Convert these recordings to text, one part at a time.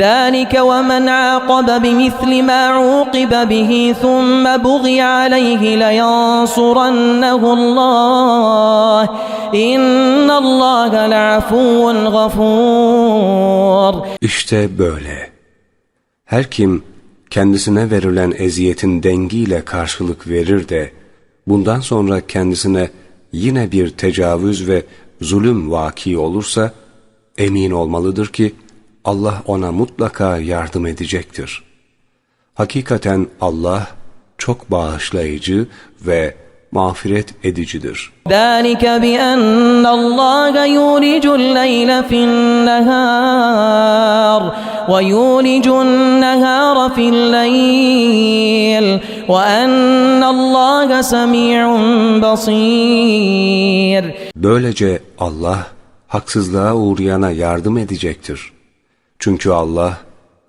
ذلك ومن عاقب بمثل ما عوقب به ثم بغي عليه لينصرنه الله إن الله لعفو غفور İşte böyle. Her kim kendisine verilen eziyetin dengiyle karşılık verir de bundan sonra kendisine yine bir tecavüz ve zulüm vaki olursa emin olmalıdır ki Allah ona mutlaka yardım edecektir. Hakikaten Allah çok bağışlayıcı ve mağfiret edicidir. ذلك بأن الله يولج الليل في النهار ويولج النهار في الليل وأن الله سميع بصير Böylece Allah haksızlığa uğrayana yardım edecektir. Çünkü Allah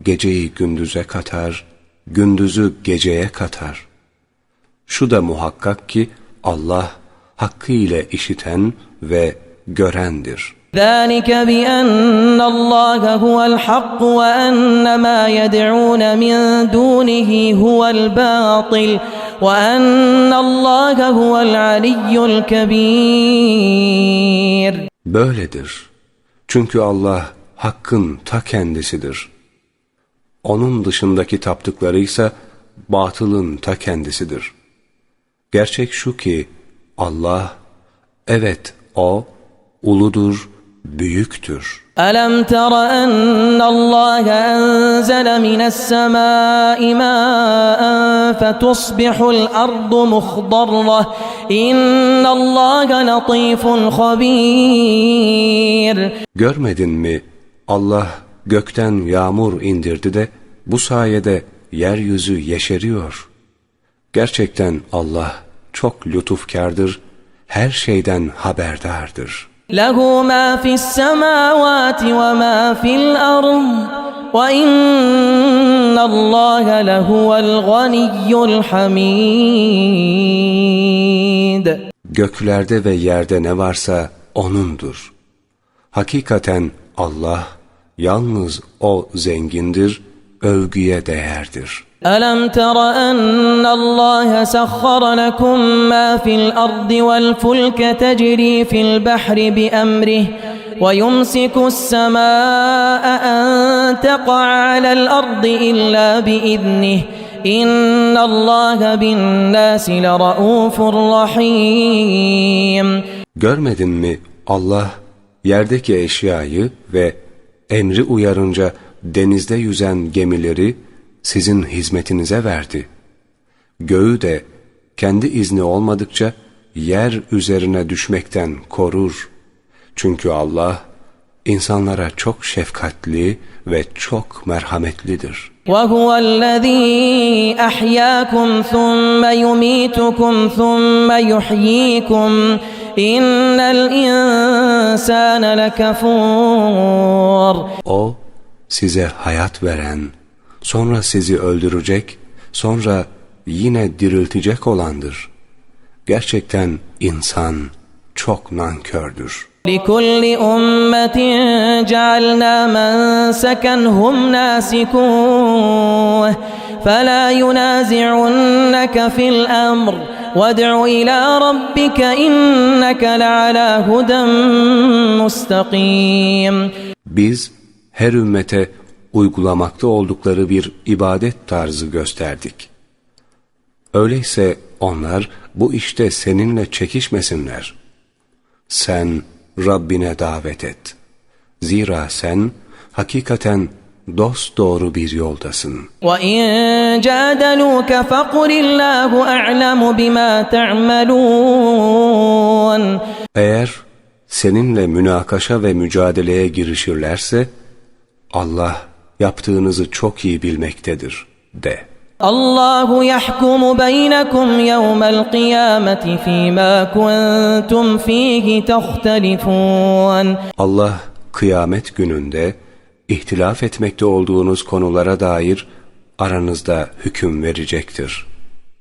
geceyi gündüze katar, gündüzü geceye katar. Şu da muhakkak ki Allah hakkı ile işiten ve görendir. ذلك بأن الله هو الحق وأن ما يدعون من دونه هو الباطل وأن الله هو العلي الكبير Böyledir. Çünkü Allah Hakk'ın ta kendisidir. Onun dışındaki taptıkları ise batılın ta kendisidir. Gerçek şu ki Allah, evet O, uludur, büyüktür. Alam tara enna Allah enzele mine's semai ma'an fetusbihul ardu muhdarra. İnna Allah latifun habir. Görmedin mi? Allah gökten yağmur indirdi de bu sayede yeryüzü yeşeriyor. Gerçekten Allah çok lütufkardır, her şeyden haberdardır. له ما في السماوات وما في الأرض وإن الله لهو الغني الحميد Göklerde ve yerde ne varsa O'nundur. Hakikaten Allah yalnız O zengindir, övgüye değerdir. ألم تر أن الله سخر لكم ما في الأرض والفلك تجري في البحر بأمره ويمسك السماء أن تقع على الأرض إلا بإذنه إن الله بالناس لرؤوف رحيم Görmedin mi Allah yerdeki eşyayı ve emri uyarınca denizde yüzen gemileri sizin hizmetinize verdi. Göğü de kendi izni olmadıkça yer üzerine düşmekten korur. Çünkü Allah insanlara çok şefkatli ve çok merhametlidir. وهو الذي أحياكم ثم يميتكم ثم يحييكم إن الإنسان لكفور O size hayat veren, sonra sizi öldürecek, sonra yine diriltecek olandır. Gerçekten insan çok nankördür. لكل أمة جعلنا منسكا هم ناسكوه فلا ينازعنك في الأمر وادع إلى ربك إنك لعلى هدى مستقيم Biz her ümmete uygulamakta oldukları bir ibadet tarzı gösterdik. Öyleyse onlar bu işte seninle çekişmesinler. Sen Rabbine davet et. Zira sen hakikaten dost doğru bir yoldasın. Eğer seninle münakaşa ve mücadeleye girişirlerse, Allah yaptığınızı çok iyi bilmektedir, de. Allahu yahkumu beynekum yevmel kıyameti fîmâ kuntum fîhi tahtelifûn. Allah kıyamet gününde, ihtilaf etmekte olduğunuz konulara dair aranızda hüküm verecektir.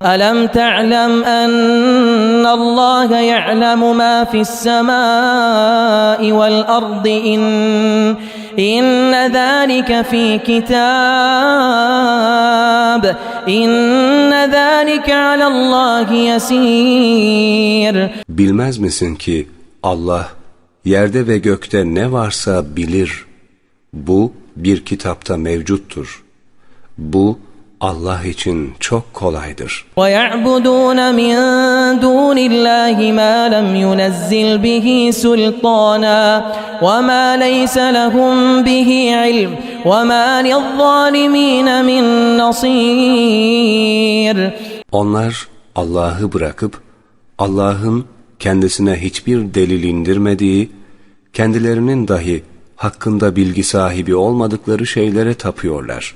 ألم تعلم أن الله يعلم ما في السماء والأرض إن إن ذلك في كتاب إن ذلك على الله يسير Bilmez misin ki Allah yerde ve gökte ne varsa bilir. Bu bir kitapta mevcuttur. Bu Allah için çok kolaydır. ويعبدون من دون الله ما لم ينزل به سلطانا وما ليس لهم به علم وما للظالمين من نصير Onlar Allah'ı bırakıp Allah'ın kendisine hiçbir delil indirmediği, kendilerinin dahi hakkında bilgi sahibi olmadıkları şeylere tapıyorlar.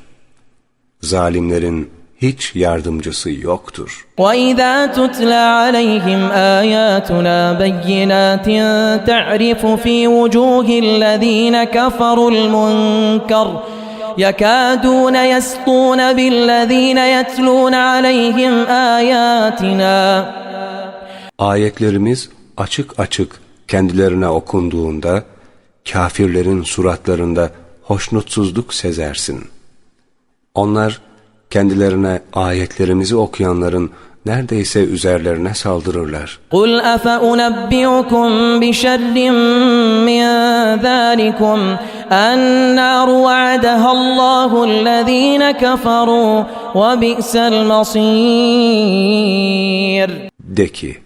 Zalimlerin hiç yardımcısı yoktur. وإذا تتلى عليهم آياتنا بينات تعرف في وجوه الذين كفروا المنكر يكادون يسطون بالذين يتلون عليهم آياتنا Ayetlerimiz açık açık kendilerine okunduğunda kafirlerin suratlarında hoşnutsuzluk sezersin. Onlar kendilerine ayetlerimizi okuyanların neredeyse üzerlerine saldırırlar. قل أفأنبئكم بشر من ذلكم النار وعدها الله الذين كفروا وبئس المصير De ki,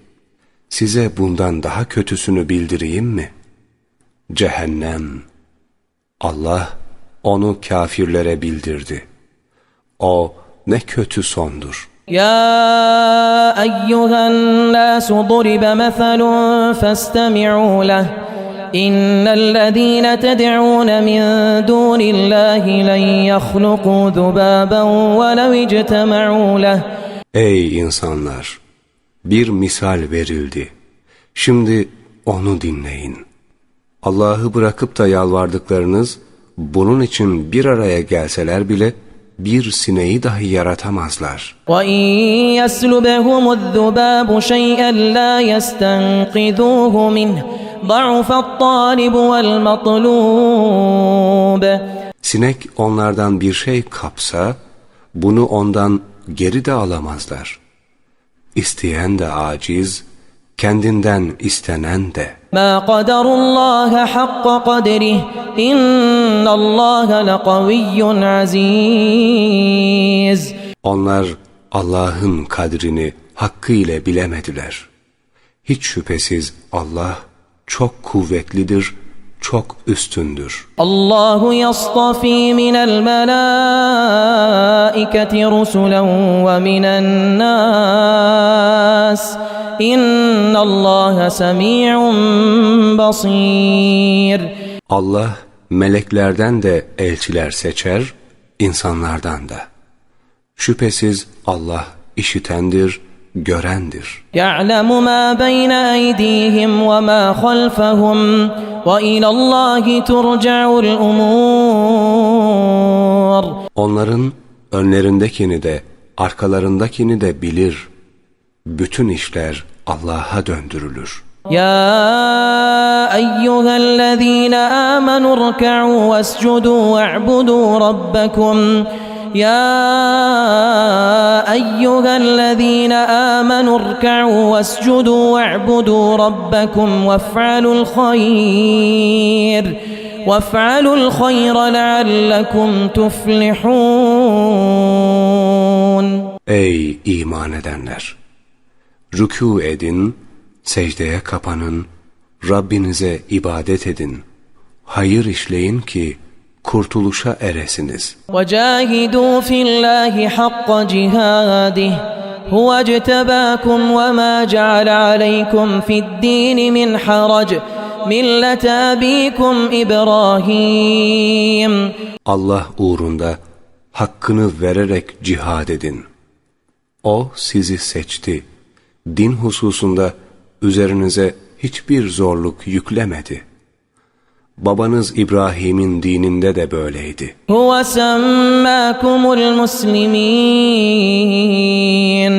size bundan daha kötüsünü bildireyim mi? Cehennem. Allah onu kafirlere bildirdi. O ne kötü sondur. يا أيها الناس ضرب مثل فاستمعوا له إن الذين تدعون من دون الله لن يخلقوا ذبابا ولو اجتمعوا له Ey insanlar! Bir misal verildi. Şimdi onu dinleyin. Allah'ı bırakıp da yalvardıklarınız bunun için bir araya gelseler bile bir sineği dahi yaratamazlar. وإن يسلبهم الذباب شيئا لا يستنقذوه منه ضعف الطالب والمطلوب Sinek onlardan bir şey kapsa bunu ondan geri de alamazlar. İsteyen de aciz, kendinden istenen de. Ma qadarullaha hakka kaderih, innallaha lekaviyyun aziz. Onlar Allah'ın kadrini hakkıyla bilemediler. Hiç şüphesiz Allah çok kuvvetlidir, çok üstündür. Allahu yastafi minel melaiketi rusulen ve minen nas. İnnallaha semi'un basir. Allah meleklerden de elçiler seçer, insanlardan da. Şüphesiz Allah işitendir, görendir. Ya'lemu ma beyne eydihim ve ma halfahum ve ilallahi turca'ul umur. Onların önlerindekini de arkalarındakini de bilir. Bütün işler Allah'a döndürülür. Ya eyyühellezine amenu rka'u vescudu ve'budu rabbekum. يا أيها الذين آمنوا اركعوا واسجدوا واعبدوا ربكم وافعلوا الخير وافعلوا الخير لعلكم تفلحون Ey iman edenler! Rükû edin, secdeye kapanın, Rabbinize ibadet edin. Hayır işleyin ki kurtuluşa eresiniz. وجاهدوا في الله حق جهاده هو اجتباكم وما جعل عليكم في الدين من حرج ملة أبيكم إبراهيم Allah uğrunda hakkını vererek cihad edin. O sizi seçti. Din hususunda üzerinize hiçbir zorluk yüklemedi. Babanız İbrahim'in dininde de böyleydi. هو سماكم المسلمين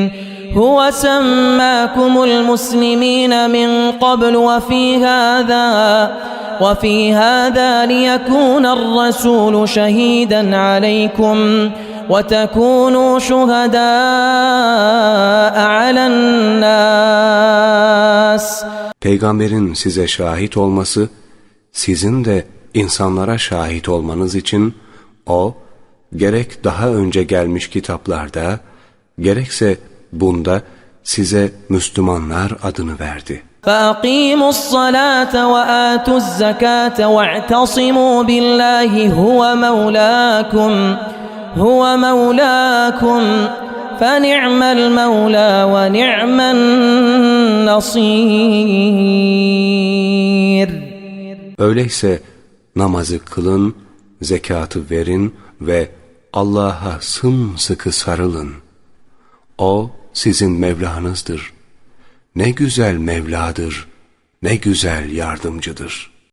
هو سماكم المسلمين من قبل وفي هذا وفي هذا ليكون الرسول شهيدا عليكم وتكونوا شهداء على الناس Peygamberin size şahit olması, sizin de insanlara şahit olmanız için o, gerek daha önce gelmiş kitaplarda, gerekse bunda size Müslümanlar adını verdi. فأقيموا الصلاة وآتوا الزكاة واعتصموا بالله هو مولاكم هو مولاكم فنعم المولى ونعم النصير Öyleyse namazı kılın, zekatı verin ve Allah'a sımsıkı sarılın. O sizin Mevlanızdır. Ne güzel Mevladır, ne güzel yardımcıdır.''